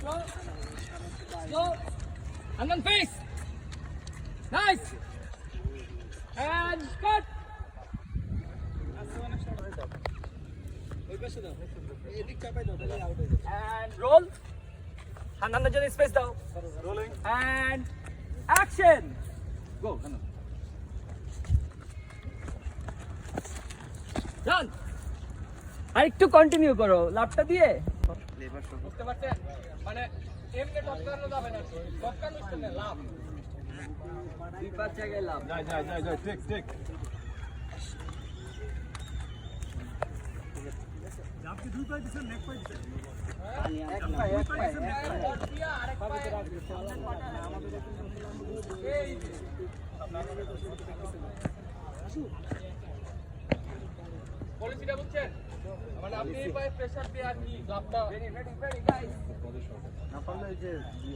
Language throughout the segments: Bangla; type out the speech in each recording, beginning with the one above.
Slow. And then face. Nice. And cut. And roll. হান্নানের জন্য স্পেস দাও rolling and action go Hanan. done আর একটু কন্টিনিউ করো লাভটা দিয়ে বুঝতে পারছেন? মানে এমনি টপকানো যাবে না। টপকানো শুনে লাভ। দুই পাঁচ জায়গায় লাভ। যাই যাই যাই যাই ঠিক ঠিক। আপনি দুই পাই দিছেন নেক পাই দিছেন এক পায়ে, এক পায়ে, এক পায়ে। এই যে। পলিসিটা বুঝছেন মানে আপনি এই পায়ে প্রেসার দিয়ে আর কি লাভটা ভেরি ভেরি ভেরি গাইস না পারলে যে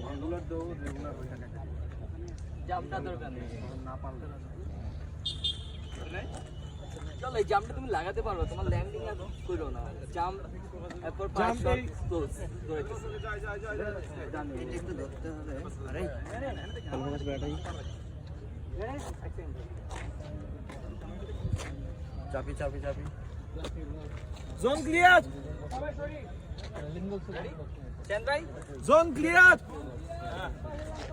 রেগুলার দেবো রেগুলার ওইটা কেটে জামটা দরকার নেই না পারলে চলো এই জামটা তুমি লাগাতে পারবে তোমার ল্যান্ডিং আর করো না জাম এরপর পাঁচ শট ক্লোজ ধরে দিছি। যাই যাই যাই যাই একটু ধরতে হবে আরে চাপি চাপি চাপি জোন ক্লিয়ার চেন ভাই zone clear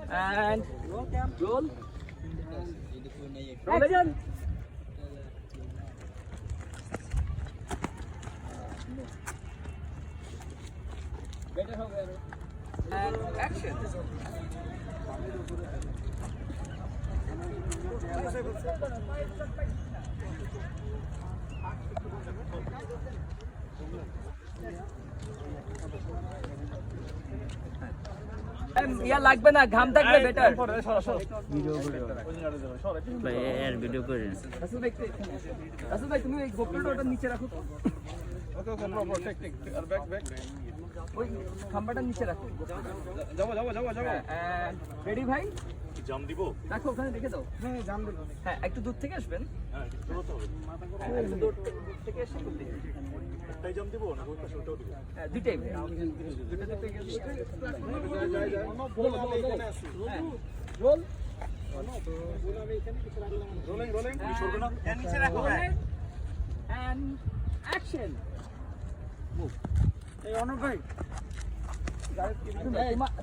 and roll action and action ইয়া লাগবে না ঘাম থাকবে বেটার এর ভিডিও করে ভাই ভাই তুমি এই গোপ্রোটা নিচে রাখো তো। ওকে ওকে প্রপার ঠিক ঠিক আর ব্যাক ব্যাক ওই খাম্বাটা নিচে রাখো। যাব যাব যাব যাব। রেডি ভাই? জাম দিব রাখো ওখানে রেখে দাও হ্যাঁ জাম দিব হ্যাঁ একটু দূর থেকে আসবেন হ্যাঁ হ্যাঁ, একটু দূর দূর থেকে এসে একটাই জাম দিব না ওই পাশে দিব হ্যাঁ দুইটাই ভাই দুটো থেকে যাই যাই যাই বল আমি এখানে আছি রোল রোলিং রোলিং সরবে না নিচে রাখো and action এই অনুপ ভাই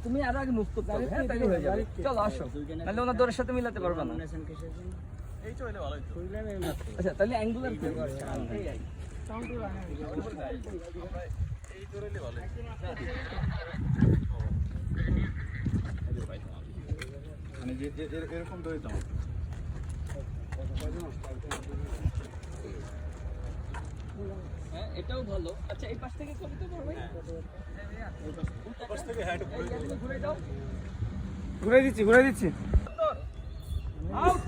তুমি- আরও আগে মুভ করতে হবে। হ্যাঁ তাহলে হয়ে যাবে। চলো আসো। নাহলে ওনার দৌড়ের সাথে মিলাতে পারবে না। আচ্ছা তাহলে অ্যাঙ্গুলার মানে এরকম হ্যাঁ এটাও ভালো আচ্ছা এই পাশ থেকে হ্যাঁ একটু ঘুরে দিও। ঘুরে দাও ঘুরে দিচ্ছি ঘুরে দিচ্ছি Out.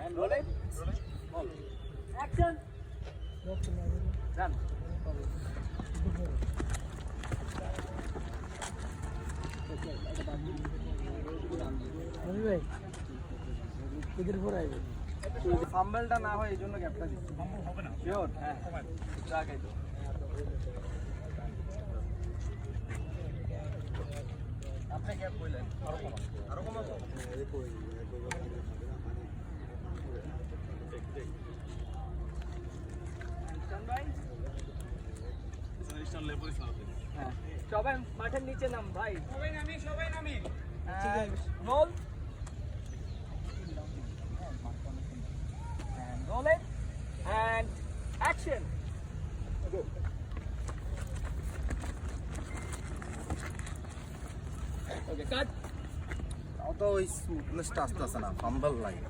And roll it. Action. Done. ফাম্বেলটা না হয় এই জন্য গ্যাপটা দিচ্ছি। হবে না শিওর হ্যাঁ। আপনি গ্যাপ আরও কমা আরও? হ্যাঁ। সবাই মাঠের নিচে নাম ভাই। সবাই নামি সবাই নামি। Roll and roll it and action go অত ওই স্মুথনেসটা আসতেছে না ফাম্বল লাগে